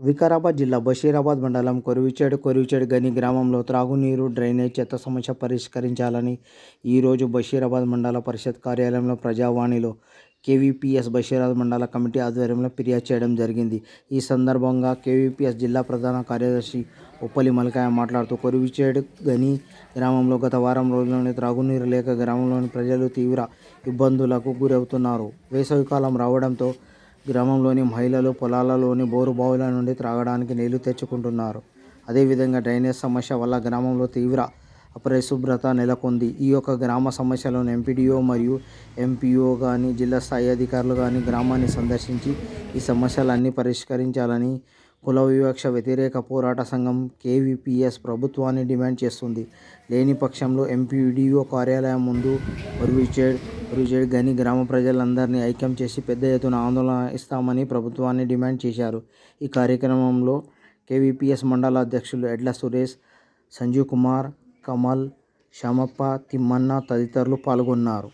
వికారాబాద్ జిల్లా బషీరాబాద్ మండలం కొరివిచేడు కొరివిచేడు గని గ్రామంలో త్రాగునీరు డ్రైనేజ్ చెత్త సమస్య పరిష్కరించాలని ఈరోజు బషీరాబాద్ మండల పరిషత్ కార్యాలయంలో ప్రజావాణిలో కేవీపీఎస్ బషీరాబాద్ మండల కమిటీ ఆధ్వర్యంలో ఫిర్యాదు చేయడం జరిగింది. ఈ సందర్భంగా కేవీపీఎస్ జిల్లా ప్రధాన కార్యదర్శి ఉప్పలి మల్కాయ మాట్లాడుతూ కొరివిచేడు గని గ్రామంలో గత వారం రోజుల్లోనే త్రాగునీరు లేక గ్రామంలోని ప్రజలు తీవ్ర ఇబ్బందులకు గురవుతున్నారు. వేసవికాలం రావడంతో గ్రామంలోని మహిళలు పొలాలలోని బోరు బావుల నుండి త్రాగడానికి నీళ్ళు తెచ్చుకుంటున్నారు. అదేవిధంగా డ్రైనేజ్ సమస్య వల్ల గ్రామంలో తీవ్ర అపరిశుభ్రత నెలకొంది. ఈ యొక్క గ్రామ సమస్యలను ఎంపీడీఓ మరియు ఎంపీఓ కానీ జిల్లా స్థాయి అధికారులు కానీ గ్రామాన్ని సందర్శించి ఈ సమస్యలన్నీ పరిష్కరించాలని కుల వివక్ష వ్యతిరేక పోరాట సంఘం కేవీపీఎస్ ప్రభుత్వాన్ని డిమాండ్ చేస్తుంది. లేని పక్షంలో ఎంపీడీఓ కార్యాలయం ముందు ఒరివిచేడ్ ఒరివిచేడ్ గని గ్రామ ప్రజలందరినీ ఐక్యం చేసి పెద్ద ఎత్తున ఆందోళన ఇస్తామని ప్రభుత్వాన్ని డిమాండ్ చేశారు. ఈ కార్యక్రమంలో కేవీపీఎస్ మండల అధ్యక్షులు ఎడ్ల సురేష్ సంజీవ్ కుమార్ కమల్ శ్యామప్ప తిమ్మన్న తదితరులు పాల్గొన్నారు.